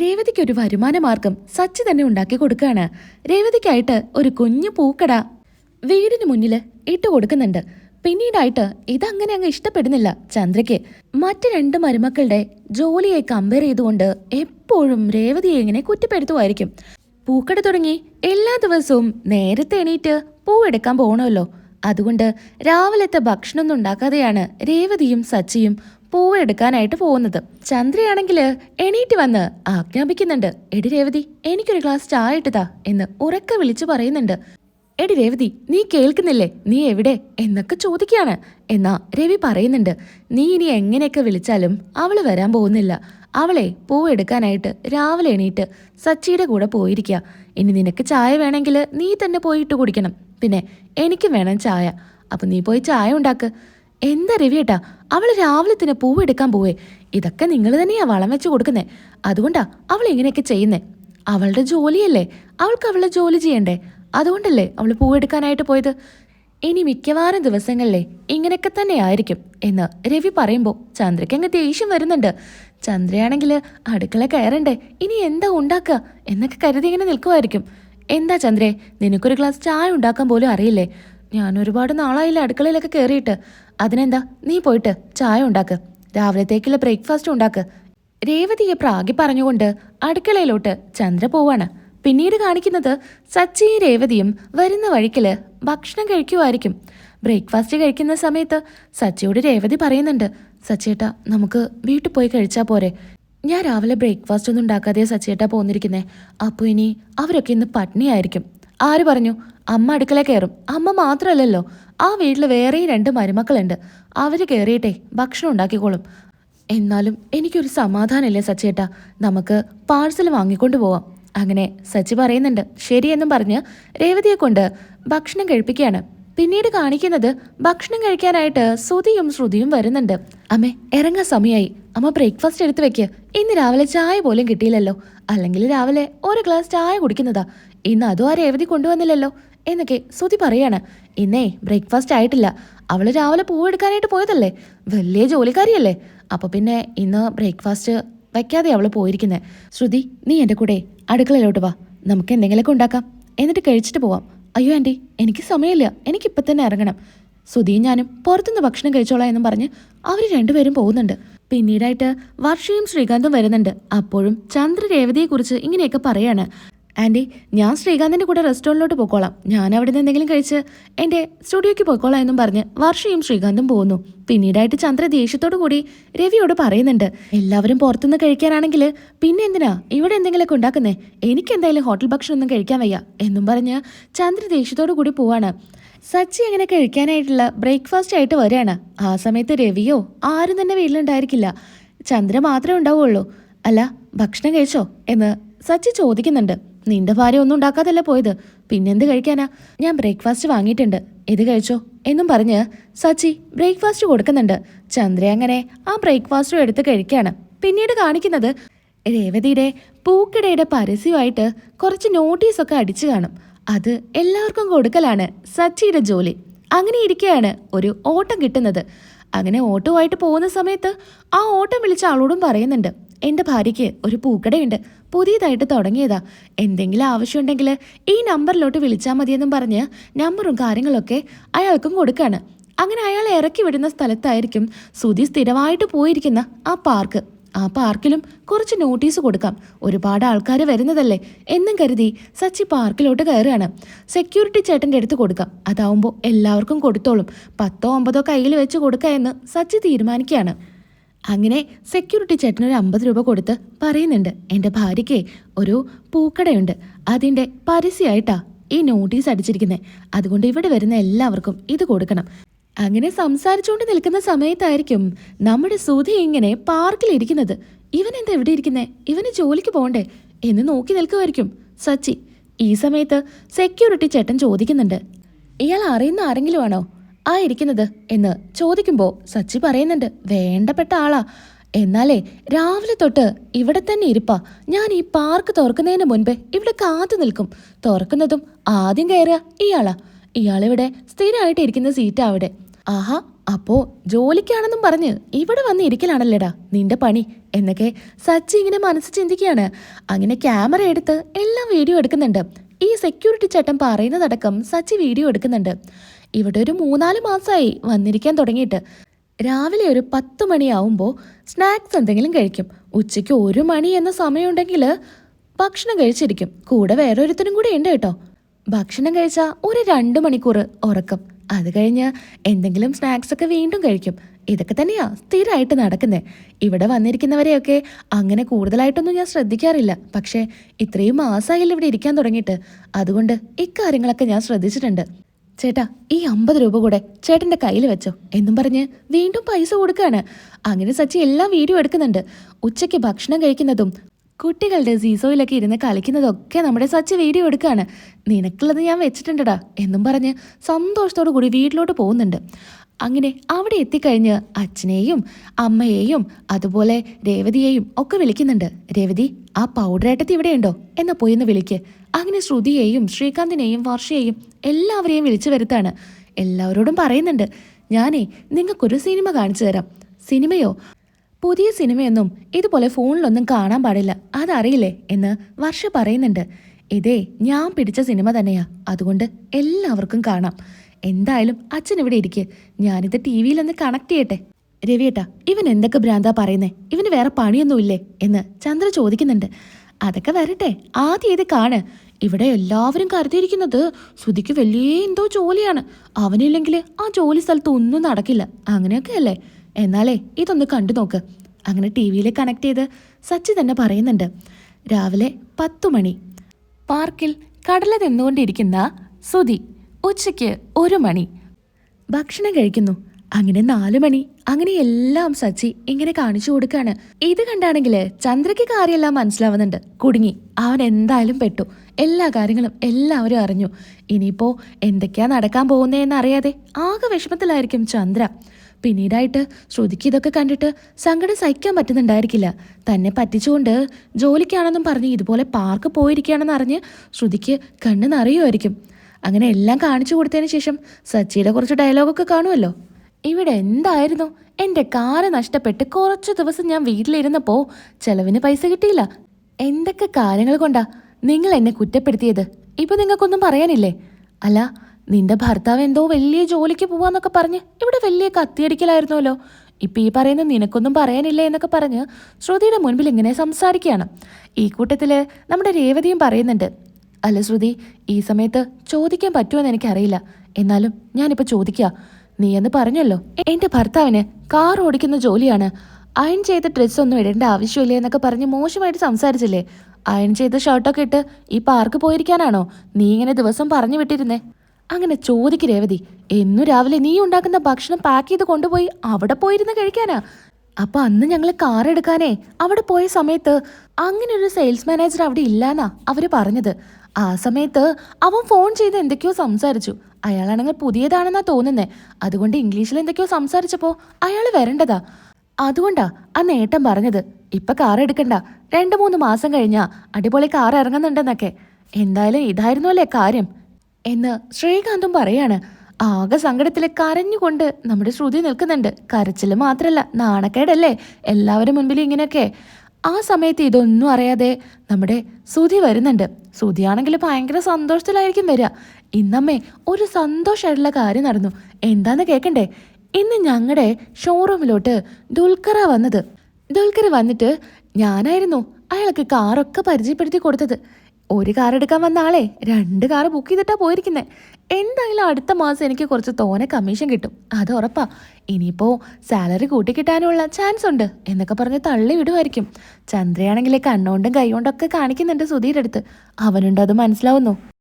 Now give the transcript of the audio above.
രേവതിക്ക് ഒരു വരുമാന മാർഗം സച്ചി തന്നെ ഉണ്ടാക്കി കൊടുക്കുകയാണ്. രേവതിക്കായിട്ട് ഒരു കുഞ്ഞു പൂക്കട വീടിന് മുന്നിൽ ഇട്ട് കൊടുക്കുന്നുണ്ട്. പിന്നീടായിട്ട് ഇതങ്ങനെ അങ്ങ് ഇഷ്ടപ്പെടുന്നില്ല ചന്ദ്രയ്ക്ക്. മറ്റ് രണ്ട് മരുമക്കളുടെ ജോലിയെ കമ്പയർ ചെയ്തുകൊണ്ട് എപ്പോഴും രേവതിയെ ഇങ്ങനെ കുറ്റപ്പെടുത്തുമായിരിക്കും. പൂക്കട തുടങ്ങി എല്ലാ ദിവസവും നേരത്തെ എണീറ്റ് പൂവെടുക്കാൻ പോകണമല്ലോ അതുകൊണ്ട് രാവിലത്തെ ഭക്ഷണമൊന്നും ഉണ്ടാക്കാതെയാണ് രേവതിയും സച്ചിയും പൂവ് എടുക്കാനായിട്ട് പോകുന്നത്. ചന്ദ്രയാണെങ്കിൽ എണീറ്റ് വന്ന് ആജ്ഞാപിക്കുന്നുണ്ട്. എടി രേവതി എനിക്കൊരു ഗ്ലാസ് ചായ ഇട്ടതാ എന്ന് ഉറക്കെ വിളിച്ചു പറയുന്നുണ്ട്. എടി രേവതി നീ കേൾക്കുന്നില്ലേ? നീ എവിടെ? എന്നൊക്കെ ചോദിക്കുകയാണ്. എന്നാ രവി പറയുന്നുണ്ട്. നീ ഇനി എങ്ങനെയൊക്കെ വിളിച്ചാലും അവൾ വരാൻ പോകുന്നില്ല. അവളെ പൂവെടുക്കാനായിട്ട് രാവിലെ എണീറ്റ് സച്ചിയുടെ കൂടെ പോയിരിക്കുക. ഇനി നിനക്ക് ചായ വേണമെങ്കിൽ നീ തന്നെ പോയിട്ട് കുടിക്കണം. പിന്നെ എനിക്കും വേണം ചായ. അപ്പം നീ പോയി ചായ ഉണ്ടാക്ക്. എന്താ രവിയേട്ടാ? അവൾ രാവിലെ തന്നെ പൂവെടുക്കാൻ പോവേ. ഇതൊക്കെ നിങ്ങൾ തന്നെയാ വളം വെച്ച് കൊടുക്കുന്നേ. അതുകൊണ്ടാ അവൾ ഇങ്ങനെയൊക്കെ ചെയ്യുന്നേ. അവളുടെ ജോലിയല്ലേ? അവൾക്ക് അവളുടെ ജോലി ചെയ്യണ്ടേ? അതുകൊണ്ടല്ലേ അവൾ പൂവെടുക്കാനായിട്ട് പോയത്? ഇനി മിക്കവാറും ദിവസങ്ങളിലെ ഇങ്ങനെയൊക്കെ തന്നെ ആയിരിക്കും എന്ന് രവി പറയുമ്പോൾ ചന്ദ്രയ്ക്ക് അങ്ങ് ദേഷ്യം വരുന്നുണ്ട്. ചന്ദ്രയാണെങ്കിൽ അടുക്കള കയറണ്ടേ? ഇനി എന്താ ഉണ്ടാക്കുക എന്നൊക്കെ കരുതി ഇങ്ങനെ നിൽക്കുമായിരിക്കും എന്താ ചന്ദ്രേ നിനക്കൊരു ഗ്ലാസ് ചായ ഉണ്ടാക്കാൻ പോലും അറിയില്ലേ? ഞാൻ ഒരുപാട് നാളായില്ല അടുക്കളയിലൊക്കെ കയറിയിട്ട് അതിനെന്താ നീ പോയിട്ട് ചായ ഉണ്ടാക്ക്. രാവിലത്തേക്കുള്ള ബ്രേക്ക്ഫാസ്റ്റ് ഉണ്ടാക്ക്. രേവതിയെ പ്രാഗി പറഞ്ഞുകൊണ്ട് അടുക്കളയിലോട്ട് ചന്ദ്ര പോവാണ്. പിന്നീട് കാണിക്കുന്നത് സച്ചിയും രേവതിയും വരുന്ന വഴിക്കിൽ ഭക്ഷണം കഴിക്കുമായിരിക്കും ബ്രേക്ക്ഫാസ്റ്റ് കഴിക്കുന്ന സമയത്ത് സച്ചിയോട് രേവതി പറയുന്നുണ്ട് സച്ചിയേട്ടാ നമുക്ക് വീട്ടിൽ പോയി കഴിച്ചാൽ പോരെ. ഞാൻ രാവിലെ ബ്രേക്ക്ഫാസ്റ്റ് ഒന്നും ഉണ്ടാക്കാതെ സച്ചിയേട്ടാ പോന്നിരിക്കുന്നേ. അപ്പോൾ ഇനി അവരൊക്കെ ഇന്ന് പട്നിയായിരിക്കും ആര് പറഞ്ഞു? അമ്മ അടുക്കള കയറും. അമ്മ മാത്രമല്ലല്ലോ. ആ വീട്ടിൽ വേറെയും രണ്ട് മരുമക്കളുണ്ട്. അവർ കയറിയിട്ടേ ഭക്ഷണം ഉണ്ടാക്കിക്കോളും. എന്നാലും എനിക്കൊരു സമാധാനമില്ലേ സച്ചേട്ടാ. നമുക്ക് പാഴ്സൽ വാങ്ങിക്കൊണ്ട് പോവാം. അങ്ങനെ സച്ചി പറയുന്നുണ്ട്. ശരിയെന്നും പറഞ്ഞ് രേവതിയെ കൊണ്ട് ഭക്ഷണം കഴിപ്പിക്കുകയാണ്. പിന്നീട് കാണിക്കുന്നത് ഭക്ഷണം കഴിക്കാനായിട്ട് ശ്രുതിയും ശ്രുതിയും വരുന്നുണ്ട്. അമ്മ ഇറങ്ങാൻ സമയമായി അമ്മ ബ്രേക്ക്ഫാസ്റ്റ് എടുത്തു വെക്ക്. ഇന്ന് രാവിലെ ചായ പോലും കിട്ടിയില്ലല്ലോ. അല്ലെങ്കിൽ രാവിലെ ഒരു ഗ്ലാസ് ചായ കുടിക്കുന്നതാ. ഇന്ന് അതും ആ രേവതി കൊണ്ടുവന്നില്ലല്ലോ എന്നൊക്കെ ശ്രുതി പറയാണ്. ഇന്നേ ബ്രേക്ക്ഫാസ്റ്റ് ആയിട്ടില്ല. അവൾ രാവിലെ പൂവെടുക്കാനായിട്ട് പോയതല്ലേ? വലിയ ജോലിക്കാരിയല്ലേ. അപ്പൊ പിന്നെ ഇന്ന് ബ്രേക്ക്ഫാസ്റ്റ് വയ്ക്കാതെ അവൾ പോയിരിക്കുന്നത് ശ്രുതി നീ എന്റെ കൂടെ അടുക്കളയിലോട്ട് വാ. നമുക്ക് എന്തെങ്കിലുമൊക്കെ ഉണ്ടാക്കാം. എന്നിട്ട് കഴിച്ചിട്ട് പോവാം. അയ്യോ ആന്റി എനിക്ക് സമയമില്ല. എനിക്കിപ്പം തന്നെ ഇറങ്ങണം. സുധിയും ഞാനും പുറത്തുനിന്ന് ഭക്ഷണം കഴിച്ചോളാം എന്നും പറഞ്ഞ് അവർ രണ്ടുപേരും പോകുന്നുണ്ട്. പിന്നീടായിട്ട് വർഷയും ശ്രീകാന്തും വരുന്നുണ്ട്. അപ്പോഴും ചന്ദ്രരേവതയെക്കുറിച്ച് ഇങ്ങനെയൊക്കെ പറയാണ്. ആന്റി ഞാൻ ശ്രീകാന്തിന്റെ കൂടെ റെസ്റ്റോറന്റിലോട്ട് പോയിക്കോളാം. ഞാൻ അവിടെ നിന്ന് എന്തെങ്കിലും കഴിച്ച് എന്റെ സ്റ്റുഡിയോയ്ക്ക് പോയിക്കോളാം എന്നും പറഞ്ഞ് വർഷയും ശ്രീകാന്തും പോകുന്നു പിന്നീടായിട്ട് ചന്ദ്ര ദേഷ്യത്തോടു കൂടി രവിയോട് പറയുന്നുണ്ട് എല്ലാവരും പുറത്തുനിന്ന് കഴിക്കാനാണെങ്കിൽ പിന്നെ എന്തിനാ? ഇവിടെ എന്തെങ്കിലുമൊക്കെ ഉണ്ടാക്കുന്നേ? എനിക്ക് എന്തായാലും ഹോട്ടൽ ഭക്ഷണം ഒന്നും കഴിക്കാൻ വയ്യ എന്നും പറഞ്ഞ് ചന്ദ്ര ദേഷ്യത്തോടു കൂടി പോവാണ്. സച്ചി അങ്ങനെ കഴിക്കാനായിട്ടുള്ള ബ്രേക്ക്ഫാസ്റ്റ് ആയിട്ട് വരികയാണ്. ആ സമയത്ത് രവിയോ ആരും തന്നെ വീട്ടിലുണ്ടായിരിക്കില്ല. ചന്ദ്ര മാത്രമേ ഉണ്ടാവുള്ളൂ അല്ല ഭക്ഷണം കഴിച്ചോ? എന്ന് സച്ചി ചോദിക്കുന്നുണ്ട്. നിന്റെ ഭാര്യ ഒന്നും ഉണ്ടാക്കാതല്ല പോയത്? പിന്നെന്ത് കഴിക്കാനാ? ഞാൻ ബ്രേക്ക്ഫാസ്റ്റ് വാങ്ങിയിട്ടുണ്ട്. ഇത് കഴിച്ചോ? എന്നും പറഞ്ഞ് സച്ചി ബ്രേക്ക്ഫാസ്റ്റ് കൊടുക്കുന്നുണ്ട്. ചന്ദ്ര അങ്ങനെ ആ ബ്രേക്ക്ഫാസ്റ്റും എടുത്ത് കഴിക്കുകയാണ് പിന്നീട് കാണിക്കുന്നത് രേവതിയുടെ പൂക്കിടയുടെ പരസ്യമായിട്ട് കുറച്ച് നോട്ടീസൊക്കെ അടിച്ചു കാണും. അത് എല്ലാവർക്കും കൊടുക്കലാണ് സച്ചിയുടെ ജോലി. അങ്ങനെ ഇരിക്കെയാണ് ഒരു ഓട്ടം കിട്ടുന്നത്. അങ്ങനെ ഓട്ടോ ആയിട്ട് പോകുന്ന സമയത്ത് ആ ഓട്ടം വിളിച്ച ആളോടും പറയുന്നുണ്ട്. എന്റെ ഭാര്യയ്ക്ക് ഒരു പൂക്കടയുണ്ട്. പുതിയതായിട്ട് തുടങ്ങിയതാ. എന്തെങ്കിലും ആവശ്യമുണ്ടെങ്കിൽ ഈ നമ്പറിലോട്ട് വിളിച്ചാൽ മതിയെന്നും പറഞ്ഞ് നമ്പറും കാര്യങ്ങളൊക്കെ അയാൾക്കും കൊടുക്കാണ്. അങ്ങനെ അയാൾ ഇറക്കി വിടുന്ന സ്ഥലത്തായിരിക്കും സുധി സ്ഥിരമായിട്ട് പോയിരിക്കുന്ന ആ പാർക്ക്. ആ പാർക്കിലും കുറച്ച് നോട്ടീസ് കൊടുക്കാം. ഒരുപാട് ആൾക്കാർ വരുന്നതല്ലേ? എന്നും കരുതി സച്ചി പാർക്കിലോട്ട് കയറുകയാണ്. സെക്യൂരിറ്റി ചേട്ടന്റെ അടുത്ത് കൊടുക്കാം. അതാവുമ്പോൾ എല്ലാവർക്കും കൊടുത്തോളും. പത്തോ ഒമ്പതോ കയ്യിൽ വെച്ച് കൊടുക്കാം എന്ന് സച്ചി തീരുമാനിക്കുകയാണ്. അങ്ങനെ സെക്യൂരിറ്റി ചേട്ടന് ഒരു അമ്പത് രൂപ കൊടുത്ത് പറയുന്നുണ്ട് എന്റെ ഭാര്യയ്ക്ക് ഒരു പൂക്കടയുണ്ട്. അതിന്റെ പരസ്യമായിട്ടാ ഈ നോട്ടീസ് അടിച്ചിരിക്കുന്നത് അതുകൊണ്ട് ഇവിടെ വരുന്ന എല്ലാവർക്കും ഇത് കൊടുക്കണം. അങ്ങനെ സംസാരിച്ചുകൊണ്ട് നിൽക്കുന്ന സമയത്തായിരിക്കും നമ്മുടെ സുധി ഇങ്ങനെ പാർക്കിലിരിക്കുന്നത് ഇവൻ എന്താ ഇവിടെ ഇരിക്കുന്നേ? ഇവന് ജോലിക്ക് പോകണ്ടേ? എന്ന് നോക്കി നിൽക്കുമായിരിക്കും സച്ചി. ഈ സമയത്ത് സെക്യൂരിറ്റി ചേട്ടൻ ചോദിക്കുന്നുണ്ട് ഇയാൾ അറിയുന്ന ആരെങ്കിലും ആണോ? ആ ഇരിക്കുന്നത് എന്ന് ചോദിക്കുമ്പോൾ സച്ചി പറയുന്നുണ്ട് വേണ്ടപ്പെട്ട ആളാ. എന്നാലേ രാവിലെ തൊട്ട് ഇവിടെ തന്നെ ഇരിപ്പാ. ഞാൻ ഈ പാർക്ക് തുറക്കുന്നതിന് മുൻപേ ഇവിടെ കാത്തു നിൽക്കും. തുറക്കുന്നതും ആദ്യം കയറുക ഇയാളാ. ഇയാളിവിടെ സ്ഥിരമായിട്ട് ഇരിക്കുന്ന സീറ്റാ അവിടെ. ആഹാ അപ്പോ ജോലിക്കാണെന്നും പറഞ്ഞ് ഇവിടെ വന്ന് ഇരിക്കലാണല്ലേടാ നിന്റെ പണി? എന്നൊക്കെ സച്ചി ഇങ്ങനെ മനസ്സ് ചിന്തിക്കുകയാണ്. അങ്ങനെ ക്യാമറ എടുത്ത് എല്ലാം വീഡിയോ എടുക്കുന്നുണ്ട്. ഈ സെക്യൂരിറ്റി ചേട്ടൻ പറയുന്നതടക്കം സച്ചി വീഡിയോ എടുക്കുന്നുണ്ട്. ഇവിടെ ഒരു മൂന്നാൽ മാസമായി വന്നിരിക്കാൻ തുടങ്ങിയിട്ട്. രാവിലെ ഒരു പത്ത് മണിയാവുമ്പോൾ സ്നാക്സ് എന്തെങ്കിലും കഴിക്കും. ഉച്ചയ്ക്ക് ഒരു മണി എന്ന സമയമുണ്ടെങ്കിൽ ഭക്ഷണം കഴിച്ചിരിക്കും. കൂടെ വേറൊരുത്തരും കൂടെ ഉണ്ട് കേട്ടോ. ഭക്ഷണം കഴിച്ചാൽ ഒരു രണ്ട് മണിക്കൂർ ഉറക്കം. അത് കഴിഞ്ഞ് എന്തെങ്കിലും സ്നാക്സൊക്കെ വീണ്ടും കഴിക്കും. ഇതൊക്കെ തന്നെയാ സ്ഥിരമായിട്ട് നടക്കുന്നത് ഇവിടെ വന്നിരിക്കുന്നവരെയൊക്കെ അങ്ങനെ കൂടുതലായിട്ടൊന്നും ഞാൻ ശ്രദ്ധിക്കാറില്ല. പക്ഷേ ഇത്രയും മാസമായില്ല ഇവിടെ ഇരിക്കാൻ തുടങ്ങിയിട്ട്. അതുകൊണ്ട് ഇക്കാര്യങ്ങളൊക്കെ ഞാൻ ശ്രദ്ധിച്ചിട്ടുണ്ട്. ചേട്ടാ ഈ അമ്പത് രൂപ കൂടെ ചേട്ടന്റെ കയ്യിൽ വെച്ചോ. എന്നും പറഞ്ഞ് വീണ്ടും പൈസ കൊടുക്കുകയാണ് അങ്ങനെ സച്ചി എല്ലാം വീഡിയോ എടുക്കുന്നുണ്ട്. ഉച്ചയ്ക്ക് ഭക്ഷണം കഴിക്കുന്നതും കുട്ടികളുടെ സീസോയിലൊക്കെ ഇരുന്ന് കളിക്കുന്നതൊക്കെ നമ്മുടെ സച്ചി വീഡിയോ എടുക്കുകയാണ് നിനക്കുള്ളത് ഞാൻ വെച്ചിട്ടുണ്ടടാ. എന്നും പറഞ്ഞ് സന്തോഷത്തോടു കൂടി വീട്ടിലോട്ട് പോകുന്നുണ്ട്. അങ്ങനെ അവിടെ എത്തിക്കഴിഞ്ഞ് അച്ഛനെയും അമ്മയെയും അതുപോലെ രേവതിയെയും ഒക്കെ വിളിക്കുന്നുണ്ട്. രേവതി ആ പൗഡർ ഏട്ടത്തി ഇവിടെയുണ്ടോ? എന്നാ പോയി ഒന്ന് വിളിക്ക്. അങ്ങനെ ശ്രുതിയെയും ശ്രീകാന്തിനെയും വർഷയെയും എല്ലാവരെയും വിളിച്ചു വരുത്താണ്. എല്ലാവരോടും പറയുന്നുണ്ട് ഞാനേ നിങ്ങൾക്കൊരു സിനിമ കാണിച്ചു തരാം. സിനിമയോ? പുതിയ സിനിമയൊന്നും ഇതുപോലെ ഫോണിലൊന്നും കാണാൻ പാടില്ല. അതറിയില്ലേ? എന്ന് വർഷ പറയുന്നുണ്ട്. ഇതേ ഞാൻ പിടിച്ച സിനിമ തന്നെയാ. അതുകൊണ്ട് എല്ലാവർക്കും കാണാം. എന്തായാലും അച്ഛൻ ഇവിടെ ഇരിക്കെ. ഞാനിത് ടി വിയിലൊന്ന് കണക്ട് ചെയ്യട്ടെ. രവിയേട്ടാ ഇവൻ എന്തൊക്കെ ഭ്രാന്താ പറയുന്നേ? ഇവന് വേറെ പണിയൊന്നുമില്ലേ? എന്ന് ചന്ദ്ര ചോദിക്കുന്നുണ്ട്. അതൊക്കെ വരട്ടെ. ആദ്യം ഇത് കാണ്. ഇവിടെ എല്ലാവരും കരുതിയിരിക്കുന്നത് ശ്രുതിക്ക് വലിയ എന്തോ ജോലിയാണ്. അവനില്ലെങ്കിൽ ആ ജോലി സ്ഥലത്ത് ഒന്നും നടക്കില്ല. അങ്ങനെയൊക്കെ അല്ലേ? എന്നാലേ ഇതൊന്ന് കണ്ടു നോക്ക്. അങ്ങനെ ടി വിയിൽ കണക്ട് ചെയ്ത് സച്ചി തന്നെ പറയുന്നുണ്ട്. രാവിലെ പത്തു മണി. പാർക്കിൽ കടല തിന്നുകൊണ്ടിരിക്കുന്ന സുതി ഉച്ചയ്ക്ക് ഒരു മണി. ഭക്ഷണം കഴിക്കുന്നു. അങ്ങനെ നാലു മണി. അങ്ങനെ എല്ലാം സച്ചി ഇങ്ങനെ കാണിച്ചു കൊടുക്കാണ്. ഇത് കണ്ടാണെങ്കിൽ ചന്ദ്രയ്ക്ക് കാര്യമെല്ലാം മനസ്സിലാവുന്നുണ്ട്. കുടുങ്ങി. അവൻ എന്തായാലും പെട്ടു. എല്ലാ കാര്യങ്ങളും എല്ലാവരും അറിഞ്ഞു. ഇനിയിപ്പോ എന്തൊക്കെയാ നടക്കാൻ പോകുന്നതെന്ന് അറിയാതെ ആകെ വിഷമത്തിലായിരിക്കും ചന്ദ്ര. പിന്നീടായിട്ട് ശ്രുതിക്ക് ഇതൊക്കെ കണ്ടിട്ട് സങ്കടം സഹിക്കാൻ പറ്റുന്നുണ്ടായിരിക്കില്ല. തന്നെ പറ്റിച്ചുകൊണ്ട് ജോലിക്കാണെന്നും പറഞ്ഞ് ഇതുപോലെ പാർക്ക് പോയിരിക്കുകയാണെന്ന് അറിഞ്ഞ് ശ്രുതിക്ക് കണ്ണ് നിറയുമായിരിക്കും. അങ്ങനെ എല്ലാം കാണിച്ചു കൊടുത്തതിന് ശേഷം സച്ചിയുടെ കുറച്ച് ഡയലോഗൊക്കെ കാണുമല്ലോ. ഇവിടെ എന്തായിരുന്നു? എന്റെ കാറ് നഷ്ടപ്പെട്ട് കുറച്ച് ദിവസം ഞാൻ വീട്ടിലിരുന്നപ്പോൾ ചെലവിന് പൈസ കിട്ടിയില്ല. എന്തൊക്കെ കാര്യങ്ങൾ കൊണ്ടാ നിങ്ങൾ എന്നെ കുറ്റപ്പെടുത്തിയത്? ഇപ്പൊ നിങ്ങൾക്കൊന്നും പറയാനില്ലേ? അല്ല നിന്റെ ഭർത്താവ് എന്തോ വലിയ ജോലിക്ക് പോവാന്നൊക്കെ പറഞ്ഞ് ഇവിടെ വലിയ കത്തിയടിക്കലായിരുന്നല്ലോ. ഇപ്പൊ ഈ പറയുന്ന നിനക്കൊന്നും പറയാനില്ലേ എന്നൊക്കെ പറഞ്ഞ് ശ്രുതിയുടെ മുൻപിൽ ഇങ്ങനെ സംസാരിക്കുകയാണ്. ഈ കൂട്ടത്തിൽ നമ്മുടെ രേവതിയും പറയുന്നുണ്ട് അല്ല ശ്രുതി ഈ സമയത്ത് ചോദിക്കാൻ പറ്റുമെന്ന് എനിക്കറിയില്ല. എന്നാലും ഞാനിപ്പോ ചോദിക്കുക നീ എന്ന് പറഞ്ഞല്ലോ. എന്റെ ഭർത്താവിന് കാർ ഓടിക്കുന്ന ജോലിയാണ്. അയൺ ചെയ്ത ഡ്രസ്സ് ഒന്നും ഇടേണ്ട ആവശ്യമില്ല എന്നൊക്കെ പറഞ്ഞ് മോശമായിട്ട് സംസാരിച്ചില്ലേ? അയൺ ചെയ്ത ഷർട്ടൊക്കെ ഇട്ട് ഈ പാർക്ക് പോയിരിക്കാനാണോ? നീ ഇങ്ങനെ ദിവസം പറഞ്ഞു വിട്ടിരുന്നേ. അങ്ങനെ ചോദിക്ക് രേവതി എന്നു രാവിലെ നീ ഉണ്ടാക്കുന്ന ഭക്ഷണം പാക്ക് ചെയ്ത് കൊണ്ടുപോയി അവിടെ പോയിരുന്ന് കഴിക്കാനാ? അപ്പൊ അന്ന് ഞങ്ങൾ കാർ എടുക്കാനേ അവിടെ പോയ സമയത്ത് അങ്ങനെ ഒരു സെയിൽസ് മാനേജർ അവിടെ ഇല്ലാന്നാ അവർ പറഞ്ഞത്. ആ സമയത്ത് അവൻ ഫോൺ ചെയ്ത് എന്തൊക്കെയോ സംസാരിച്ചു. അയാളാണെങ്കിൽ പുതിയതാണെന്നാ തോന്നുന്നേ. അതുകൊണ്ട് ഇംഗ്ലീഷിൽ എന്തൊക്കെയോ സംസാരിച്ചപ്പോ അയാൾ വരേണ്ടതാ. അതുകൊണ്ടാ ആ നേട്ടം പറഞ്ഞത്. ഇപ്പൊ കാർ എടുക്കണ്ട. രണ്ടു മൂന്ന് മാസം കഴിഞ്ഞാ അടിപൊളി കാർ ഇറങ്ങുന്നുണ്ടെന്നൊക്കെ. എന്തായാലും ഇതായിരുന്നു അല്ലേ കാര്യം? എന്ന് ശ്രീകാന്തും പറയാണ്. ആകെ സങ്കടത്തിൽ കരഞ്ഞുകൊണ്ട് നമ്മുടെ ശ്രുതി നിൽക്കുന്നുണ്ട്. കരച്ചിൽ മാത്രല്ല നാണക്കേടല്ലേ? എല്ലാവരും മുൻപിൽ ഇങ്ങനെയൊക്കെ. ആ സമയത്ത് ഇതൊന്നും അറിയാതെ നമ്മുടെ സുധി വരുന്നുണ്ട്. സുധിയാണെങ്കിൽ ഭയങ്കര സന്തോഷത്തിലായിരിക്കും വരിക. ഇന്നമ്മേ ഒരു സന്തോഷമായിട്ടുള്ള കാര്യം നടന്നു. എന്താന്ന് കേൾക്കണ്ടേ ഇന്ന് ഞങ്ങളുടെ ഷോറൂമിലോട്ട് ദുൽഖറ വന്നത്. ദുൽഖർ വന്നിട്ട് ഞാനായിരുന്നു അയാൾക്ക് കാറൊക്കെ പരിചയപ്പെടുത്തി കൊടുത്തത്. ഒരു കാർ എടുക്കാൻ വന്ന ആളെ രണ്ട് കാർ ബുക്ക് ചെയ്തിട്ടാണ് പോയിരിക്കുന്നത് എന്തായാലും അടുത്ത മാസം എനിക്ക് കുറച്ച് തോനെ കമ്മീഷൻ കിട്ടും. അത് ഉറപ്പാ. ഇനിയിപ്പോൾ സാലറി കൂട്ടിക്കിട്ടാനുള്ള ചാൻസ് ഉണ്ട് എന്നൊക്കെ പറഞ്ഞ് തള്ളി വിടുമായിരിക്കും ചന്ദ്രയാണെങ്കിൽ കണ്ണോണ്ടും കൈകൊണ്ടൊക്കെ കാണിക്കുന്നുണ്ട് സുധീരടുത്ത്. അവനുണ്ട് അത് മനസ്സിലാവുന്നു.